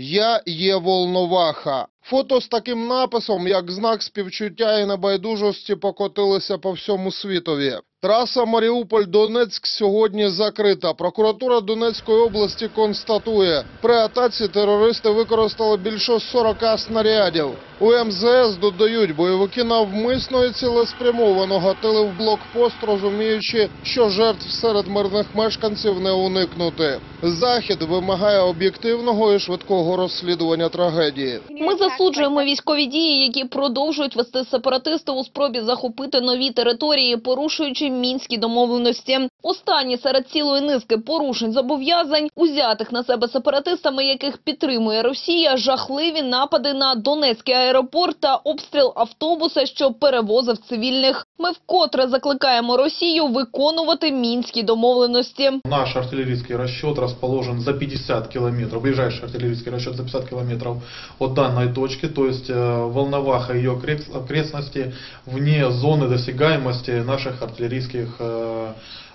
Я є Волноваха. Фото з таким написом, як знак співчуття і небайдужості, покотилися по всьому світові. Траса Маріуполь-Донецьк сьогодні закрита. Прокуратура Донецької області констатує, при атаці терористи використали більше 40 снарядів. У МЗС додають, бойовики навмисно і цілеспрямовано гатили в блокпост, розуміючи, що жертв серед мирних мешканців не уникнути. Захід вимагає об'єктивного і швидкого розслідування трагедії. Ми засуджуємо військові дії, які продовжують вести сепаратисти у спробі захопити нові території, порушуючи мінські домовленості. Останні серед цілої низки порушень зобов'язань, узятих на себе сепаратистами, яких підтримує Росія, жахливі напади на Донецький аеропорт та обстріл автобуса, що перевозив цивільних. Ми вкотре закликаємо Росію виконувати мінські домовленості. Наш артилерійський розчет розположен за 50 кілометрів. ближайший артилерійський розчет за 50 кілометрів від даної точки, то есть э, Волноваха її ее окрест- окрестности вне зони досягаємості наших артиллерийских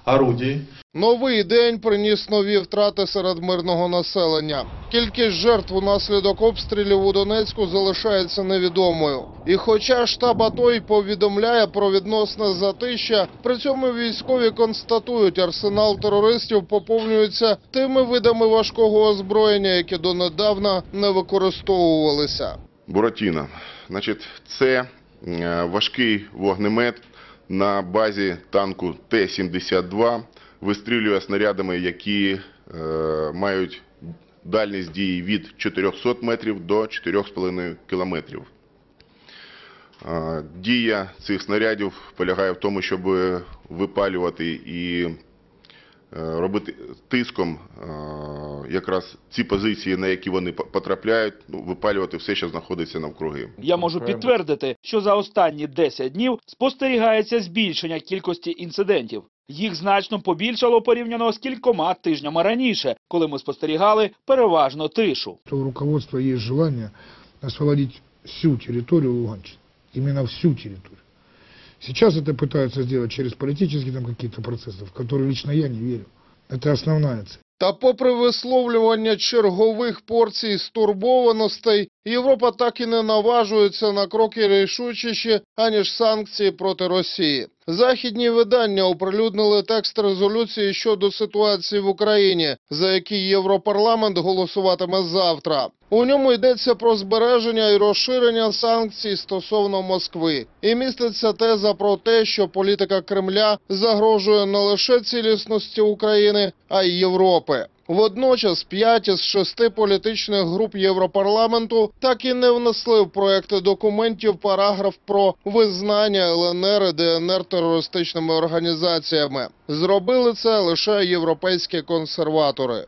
орудий. Новий день приніс нові втрати серед мирного населення. Кількість жертв унаслідок обстрілів у Донецьку залишається невідомою. І хоча штаб АТО й повідомляє про відносне затища, при цьому військові констатують, арсенал терористів поповнюється тими видами важкого озброєння, які донедавна не використовувалися. Буратіно. Значить, це е, важкий вогнемет на базі танку Т-72. Вистрілює снарядами, які е, мають дальність дії від 400 метрів до 4,5 кілометрів. Е, Дія цих снарядів полягає в тому, щоб випалювати і робити тиском е, якраз ці позиції, на які вони потрапляють, ну, випалювати все, що знаходиться навкруги. Я можу підтвердити, що за останні 10 днів спостерігається збільшення кількості інцидентів. Їх значно побільшало порівняно з кількома тижнями раніше, коли ми спостерігали переважно тишу. у руководства есть желание освободить всю территорию Луганщины. Именно всю территорию. Сейчас это пытаются сделать через политические там какие-то процессы, в которые лично я не верю. Это основная цель. Та попри висловлювання чергових порцій стурбованостей, Європа так і не наважується на кроки рішучіші, аніж санкції проти Росії. Західні видання оприлюднили текст резолюції щодо ситуації в Україні, за який Європарламент голосуватиме завтра. У ньому йдеться про збереження і розширення санкцій стосовно Москви. І міститься теза про те, що політика Кремля загрожує не лише цілісності України, а й Європи. Водночас п'ять із шести політичних груп Європарламенту так і не внесли в проекти документів параграф про визнання ЛНР і ДНР терористичними організаціями. Зробили це лише європейські консерватори.